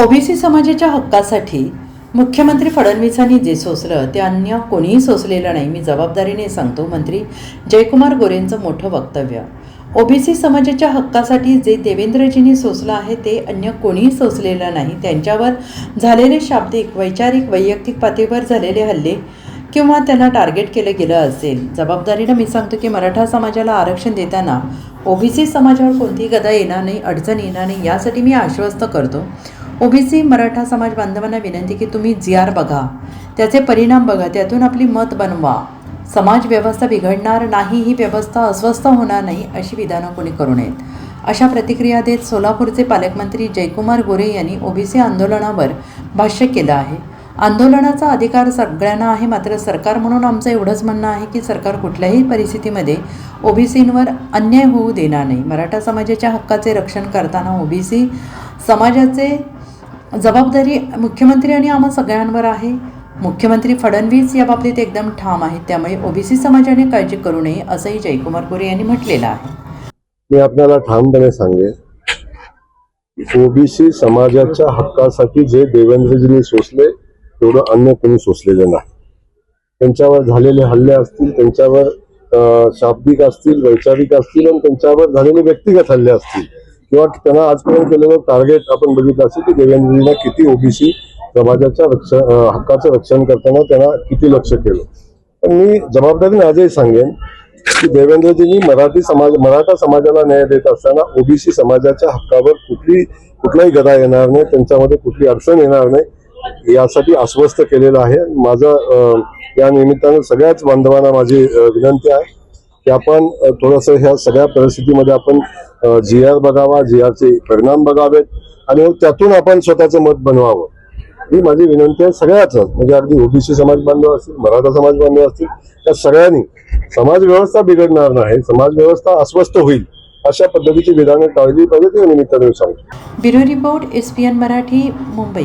OBC समाजाच्या हक्कासाठी मुख्यमंत्री फडणवीसांनी जे सोसलं ते अन्य कोणीही सोसलेलं नाही मी जबाबदारीने सांगतो मंत्री जयकुमार गोरेंचं मोठं वक्तव्य. ओबीसी समाजाच्या हक्कासाठी जे देवेंद्रजींनी सोसलं आहे ते अन्य कोणीही सोसलेलं नाही. त्यांच्यावर झालेले शाब्दिक वैचारिक वैयक्तिक पातळीवर झालेले हल्ले किंवा त्यांना टार्गेट केलं गेलं असेल. जबाबदारीनं मी सांगतो की मराठा समाजाला आरक्षण देताना ओबीसी समाजावर कोणतीही गदा येणार नाही अडचण येणार नाही यासाठी मी आश्वस्त करतो. ओबीसी मराठा समाज बांधवांना विनंती की तुम्ही जी आर बघा. त्याचे परिणाम बघा त्यातून आपली मत बनवा. समाज व्यवस्था बिघडणार नाही ही व्यवस्था अस्वस्थ होणार नाही अशी विधानं कोणी करू नयेत. अशा प्रतिक्रिया देत सोलापूरचे पालकमंत्री जयकुमार गोरे यांनी ओबीसी आंदोलनावर भाष्य केलं आहे. आंदोलनाचा अधिकार सगळ्यांना आहे मात्र सरकार म्हणून आमचं एवढंच म्हणणं आहे की सरकार कुठल्याही परिस्थितीमध्ये ओबीसींवर अन्याय होऊ देणार नाही. मराठा समाजाच्या हक्काचे रक्षण करताना ओबीसी समाजाचे जबाबदारी मुख्यमंत्री आणि आम्हा सगळ्यांवर आहे. मुख्यमंत्री फडणवीस या बाबतीत एकदम ठाम आहेत. त्यामुळे ओबीसी समाजाने काळजी करू नये असंही जयकुमार गोरे यांनी म्हटलेलं आहे. मी आपल्याला ठामपणे सांगेन ओबीसी समाजाच्या हक्कासाठी जे देवेंद्रजींनी सोसले तेवढं अन्य कोणी सोसलेलं नाही. त्यांच्यावर झालेले हल्ले असतील त्यांच्यावर अं, शाब्दिक असतील वैचारिक असतील आणि त्यांच्यावर झालेले व्यक्तिगत हल्ले असतील किंवा त्यांना आजपर्यंत केलेलं टार्गेट आपण बघितलं असेल की देवेंद्रजींना किती ओबीसी समाजाच्या रक्षण हक्काचं रक्षण करताना त्यांना किती लक्ष केलं. पण मी जबाबदारीने आजही सांगेन की देवेंद्रजींनी मराठी समाज मराठा समाजाला न्याय देत असताना ओबीसी समाजाच्या हक्कावर कुठली कुठलाही गदा येणार नाही त्यांच्यामध्ये कुठली अडचण येणार नाही यासाठी आश्वस्त केलेलं आहे. माझं या निमित्तानं सगळ्याच बांधवांना माझी विनंती आहे. की आपण थोडंसं ह्या सगळ्या परिस्थितीमध्ये आपण जी आर बघावा जी आरचे परिणाम बघावेत आणि त्यातून आपण स्वतःचं मत बनवावं. ही माझी विनंती आहे सगळ्याच. म्हणजे अगदी ओबीसी समाज बांधव असतील मराठा समाज बांधव असतील त्या सगळ्यांनी समाज व्यवस्था बिघडणार नाही समाज व्यवस्था अस्वस्थ होईल अशा पद्धतीची विधानं टाळली पाहिजे ते निमित्ताने सांगतो. Bureau report S P N Marathi Mumbai.